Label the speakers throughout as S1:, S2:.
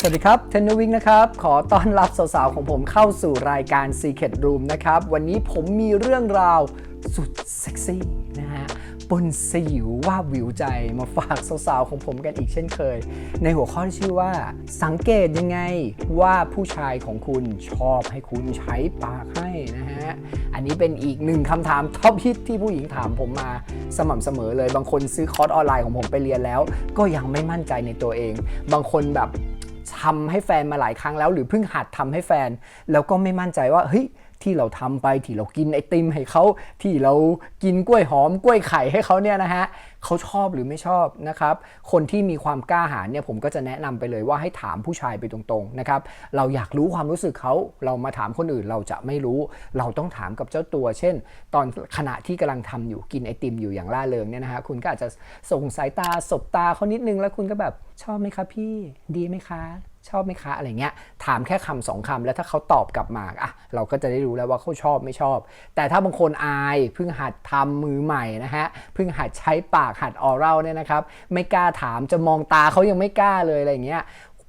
S1: สวัสดีครับเทนนวิงนะครับ ขอต้อนรับสาวๆ ของผมเข้าสู่รายการ Secret Room นะครับ วันนี้ผมมีเรื่องราวสุดเซ็กซี่นะฮะปนสยิวว่าวิวใจมาฝากสาวๆ ของผมกันอีกเช่นเคย ในหัวข้อที่ชื่อว่า สังเกตยังไงว่าผู้ชายของคุณชอบให้คุณใช้ปากให้นะฮะ อันนี้เป็นอีกหนึ่งคำถามท็อปฮิตที่ผู้หญิงถามผมมาสม่ำเสมอเลย บางคนซื้อคอร์สออนไลน์ของผมไปเรียนแล้ว ก็ยังไม่มั่นใจในตัวเอง บางคนแบบ ทำให้แฟนมาหลายครั้งแล้ว หรือเพิ่งหัดทำให้แฟน แล้วก็ไม่มั่นใจว่าเฮ้ย ที่เราทำไปที่เรากินไอติมให้เขาที่เรากินกล้วยหอมกล้วยไข่ให้เขาเนี่ยนะฮะเขาชอบหรือไม่ชอบนะครับ คนที่มีความกล้าหาญเนี่ยผมก็จะแนะนำไปเลยว่าให้ถามผู้ชายไปตรงๆนะครับ เราอยากรู้ความรู้สึกเขาเรามาถามคนอื่นเราจะไม่รู้ เราต้องถามกับเจ้าตัว เช่น ตอนขณะที่กำลังทำอยู่กินไอติมอยู่อย่างล่าเริงเนี่ยนะฮะคุณก็อาจจะส่งสายตาสบตาเขานิดนึงแล้วคุณก็แบบชอบไหมคะพี่ดีไหมคะ ชอบไหมคะอะไรเงี้ยถามแค่คำสองคำแล้วถ้าเขาตอบกลับมาอะเราก็จะได้รู้แล้วว่าเขาชอบไม่ชอบ แต่ถ้าบางคนอายเพิ่งหัดทำมือใหม่นะฮะเพิ่งหัดใช้ปากหัดออรัลเนี่ยนะครับไม่กล้าถามจะมองตาเขายังไม่กล้าเลยอะไรเงี้ย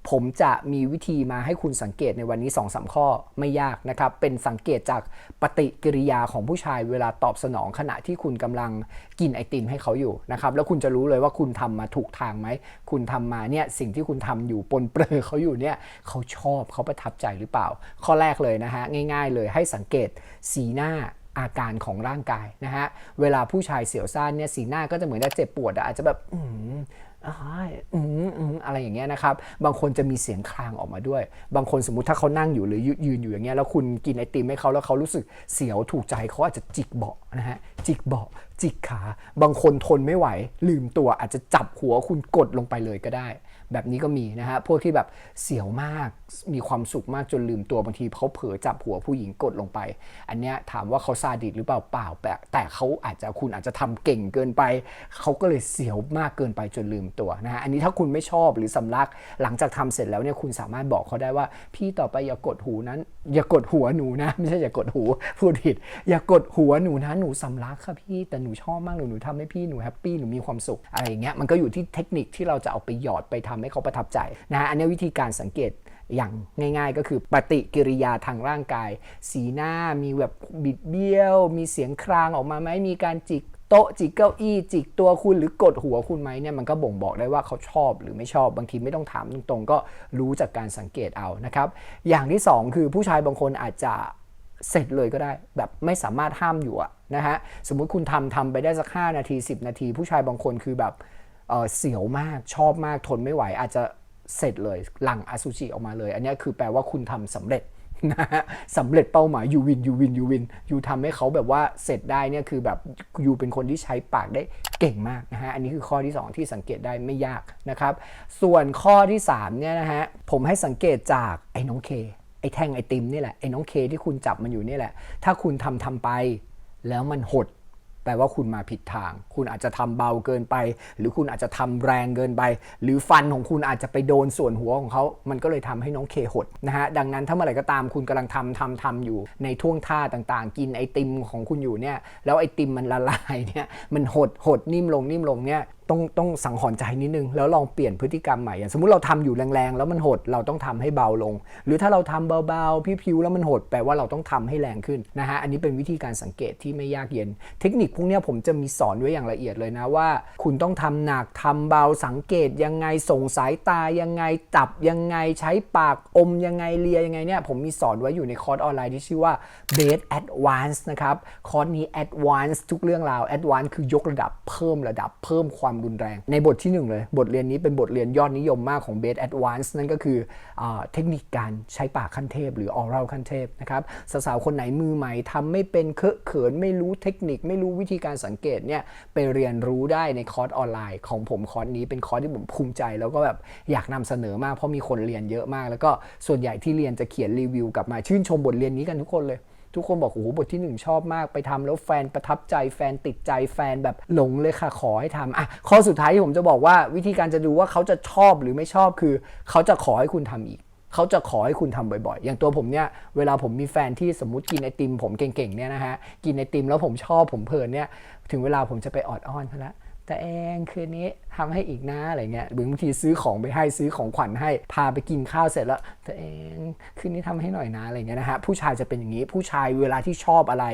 S1: ผมจะมีวิธีมาให้คุณสังเกตในวันนี้2อสข้อไม่ยากนะครับ เป็นสังเกตจากปฏิกิริยาของผู้ชายเวลาตอบสนองขณะที่คุณกำลังกินไอติมให้เขาอยู่นะครับ แล้วคุณจะรู้เลยว่าคุณทำมาถูกทางไหม คุณทำมาเนี่ยสิ่งที่คุณทำอยู่ปนเปื้อเขาอยู่เนี่ยเขาชอบเขาประทับใจหรือเปล่า ข้อแรกเลยนะฮะง่าย ๆ เลยให้สังเกตสีหน้าอาการของร่างกายนะฮะ เวลาผู้ชายเสียวซ่านเนี่ยสีหน้าก็จะเหมือนจะเจ็บปวดอาจจะแบบ อะไรอย่างเงี้ยนะครับ บางคนจะมีเสียงคลางออกมาด้วย บางคนสมมติถ้าเขานั่งอยู่หรือยยืนอยู่อย่างเงี้ยแล้วคุณกินไอติมให้เขาแล้วเขารู้สึกเสียวถูกใจเขาอาจจะจิกเบาะนะฮะจิกเบาะจิกขา บางคนทนไม่ไหว ลืมตัวอาจจะจับหัวคุณกดลงไปเลยก็ได้ แบบนี้ก็มีนะฮะพวกที่แบบเสียวมากมีความสุขมากจนลืมตัวบางทีเขาเผลอจับหัวผู้หญิงกดลงไป อันเนี้ยถามว่าเขาซาดิสหรือเปล่าเปล่าแต่แต่เขาอาจจะคุณอาจจะทำเก่งเกินไป เขาก็เลยเสียวมากเกินไปจนลืมตัวนะฮะอันนี้ถ้าคุณไม่ชอบหรือสำลักหลังจากทำเสร็จแล้วเนี่ยคุณสามารถบอกเขาได้ว่าพี่ต่อไปอย่ากดหูนั้น อย่ากดหัวหนูนะ ไม่ใช่อย่ากดหูพูดผิด อย่ากดหัวหนูนะหนูสำลักค่ะพี่แต่หนูชอบมากหนูหนูทำให้พี่หนูแฮปปี้หนูมีความสุขอะไรอย่างเงี้ยมันก็อยู่ที่เทคนิคที่เราจะเอาไปหยอดไปทำให้เขาประทับใจนะฮะอันนี้วิธีการสังเกตอย่างง่ายๆ ก็คือปฏิกิริยาทางร่างกาย สีหน้ามีแบบบิดเบี้ยว มีเสียงครางออกมาไหมมีการจิก โต๊ะจิกเก้าอี้จิกตัวคุณหรือกดหัวคุณไหมเนี่ยมันก็บ่งบอกได้ว่าเขาชอบหรือไม่ชอบบางทีไม่ต้องถามตรงๆ ก็รู้จากการสังเกตเอานะครับ อย่างที่สองคือผู้ชายบางคนอาจจะเสร็จเลยก็ได้ แบบไม่สามารถห้ามอยู่อะนะฮะสมมุติคุณทำทำไปได้สัก 5 นาที 10 นาที ผู้ชายบางคนคือแบบเเสียวมากชอบมากทนไม่ไหว อาจจะเสร็จเลยหลั่งอสุจิออกมาเลย อันนี้คือแปลว่าคุณทำสำเร็จ นะฮะสำเร็จเป้าหมายยูวินยูวินยูวินยูทำให้เขาแบบว่าเสร็จได้เนี่ยคือแบบยูเป็นคนที่ใช้ปากได้เก่งมากนะฮะอันนี้คือข้อที่ 2 ที่สังเกตได้ไม่ยากนะครับ ส่วนข้อที่3เนี่ยนะฮะผมให้สังเกตจากไอ้น้องเคไอ้แท่งไอติมนี่แหละไอ้น้องเคที่คุณจับมันอยู่นี่แหละ ถ้าคุณทำทำไป แล้วมันหด ลว่าคุณมาผิดทาง คุณอาจจะทำเบาเกินไป หรือคุณอาจจะทำแรงเกินไป หรือฟันของคุณอาจจะไปโดนส่วนหัวของเขา มันก็เลยทำให้น้องเคหดนะฮะ ดังนั้นถ้าเมื่อไหร่ก็ตามคุณกำลังทำทำทำอยู่ในท่วงท่าต่างๆ กินไอติมของคุณอยู่เนี่ย แล้วไอติมมันละลายเนี่ย มันหดหดนิ่มลงนิ่มลงเนี่ย ต้องต้องสังหรณ์ใจนิดนึง แล้วลองเปลี่ยนพฤติกรรมใหม่อย่างสมมติเราทำอยู่แรงๆ แล้วมันหดเราต้องทำให้เบาลง หรือถ้าเราทำเบาๆพิวๆแล้วมันหดแปลว่าเราต้องทำให้แรงขึ้นนะฮะอันนี้เป็นวิธีการสังเกตที่ไม่ยากเย็น เทคนิคพวกนี้ผมจะมีสอนไว้อย่างละเอียดเลยนะว่า คุณต้องทำหนักทำเบาสังเกตยังไงส่งสายตายังไงจับยังไงใช้ปากอมยังไงเลียยังไงเนี่ยผมมีสอนไว้อยู่ในคอร์สออนไลน์ที่ชื่อว่า Base Advance นะครับคอร์สนี้ Advance ทุกเรื่องราว Advance คือยกระดับเพิ่มระดับเพิ่มความรุนแรง ในบทที่หนึ่งเลย บทเรียนนี้เป็นบทเรียนยอดนิยมมากของ Base Advance นั่นก็คืออเทคนิคการใช้ปากขั้นเทพ หรือ Oral ขั้นเทพนะครับสาวๆคนไหนมือใหม่ทำไม่เป็นเคอะเขินไม่รู้เทคนิค ไม่รู้วิธีการสังเกตเนี่ยไปเรียนรู้ได้ในคอร์สออนไลน์ของผมคอร์สนี้เป็นคอร์สที่ผมภูมิใจ แล้วก็แบบอยากนำเสนอมากเพราะมีคนเรียนเยอะมาก แล้วก็ส่วนใหญ่ที่เรียนจะเขียนรีวิวกลับมาชื่นชมบทเรียนนี้กันทุกคนเลย ทุกคนบอกโอ้โหบทที่ 1 ชอบมากไปทำแล้วแฟนประทับใจแฟนติดใจแฟนแบบหลงเลยค่ะขอให้ทำอะข้อสุดท้ายที่ผมจะบอกว่าวิธีการจะดูว่าเขาจะชอบหรือไม่ชอบคือ เขาจะขอให้คุณทำอีกเขาจะขอให้คุณทำบ่อยๆ อย่างตัวผมเนี่ย เวลาผมมีแฟนที่สมมติกินไอติมผมเก่งๆเนี่ยนะฮะ กินไอติมแล้วผมชอบผมเพลินเนี่ย ถึงเวลาผมจะไปออดอ้อนเขาละ แต่เองคืนนี้ทำให้อีกนะอะไรเงี้ยหรือบางทีซื้อของไปให้ซื้อของขวัญให้พาไปกินข้าวเสร็จแล้วแต่เองคืนนี้ทำให้หน่อยนะอะไรเงี้ยนะฮะผู้ชายจะเป็นอย่างนี้ผู้ชายเวลาที่ชอบอะไร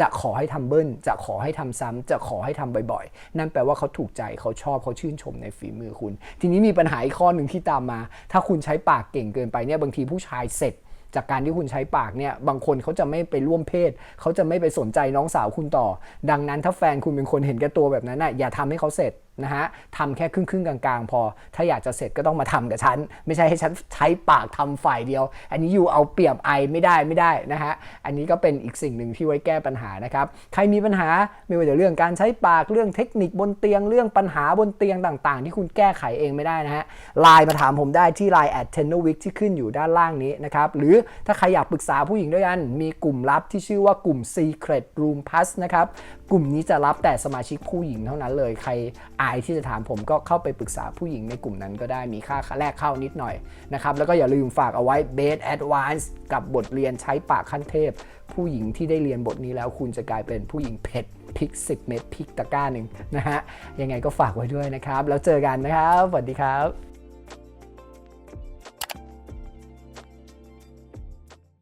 S1: จะขอให้ทำเบิ้ลจะขอให้ทำซ้ำจะขอให้ทำบ่อยๆ นั่นแปลว่าเขาถูกใจเขาชอบเขาชื่นชมในฝีมือคุณ ทีนี้มีปัญหาอีกข้อหนึ่งที่ตามมา ถ้าคุณใช้ปากเก่งเกินไปเนี่ยบางทีผู้ชายเสร็จ จากการที่คุณใช้ปากเนี่ยบางคนเขาจะไม่ไปร่วมเพศ เขาจะไม่ไปสนใจน้องสาวคุณต่อ ดังนั้นถ้าแฟนคุณเป็นคนเห็นแก่ตัวแบบนั้นน่ะอย่าทำให้เขาเสร็จ นะฮะทำแค่ครึ่งครึ่งๆกลางๆ พอ ถ้าอยากจะเสร็จก็ต้องมาทำกับฉัน ไม่ใช่ให้ฉันใช้ปากทำฝ่ายเดียว อันนี้อยู่เอาเปรียบไอไม่ได้ไม่ได้นะฮะ อันนี้ก็เป็นอีกสิ่งหนึ่งที่ไว้แก้ปัญหานะครับ ใครมีปัญหาไม่ว่าจะเรื่องการใช้ปากเรื่องเทคนิคบนเตียงเรื่องปัญหาบนเตียงต่างๆ ที่คุณแก้ไขเองไม่ได้นะฮะไลน์มาถามผมได้ที่ Line at t e n o w i c ที่ขึ้นอยู่ด้านล่างนี้นะครับ หรือถ้าใครอยากปรึกษาผู้หญิงด้วยกัน มีกลุ่มลับที่ชื่อว่ากลุ่ม Secret Room Plus นะครับ กลุ่มนี้จะรับแต่สมาชิกผู้หญิงเท่านั้นเลย ใครอายที่จะถามผมก็เข้าไปปรึกษาผู้หญิงในกลุ่มนั้นก็ได้มีค่าแรกเข้านิดหน่อยนะครับแล้วก็อย่าลืมฝากเอาไว้ Base Advance กับบทเรียนใช้ปากขั้นเทพ ผู้หญิงที่ได้เรียนบทนี้แล้วคุณจะกลายเป็นผู้หญิงเผ็ดพริก10เม็ดพริกตะกร้าหนึ่งนะฮะยังไงก็ฝากไว้ด้วยนะครับ แล้วเจอกันนะครับสวัสดีครับ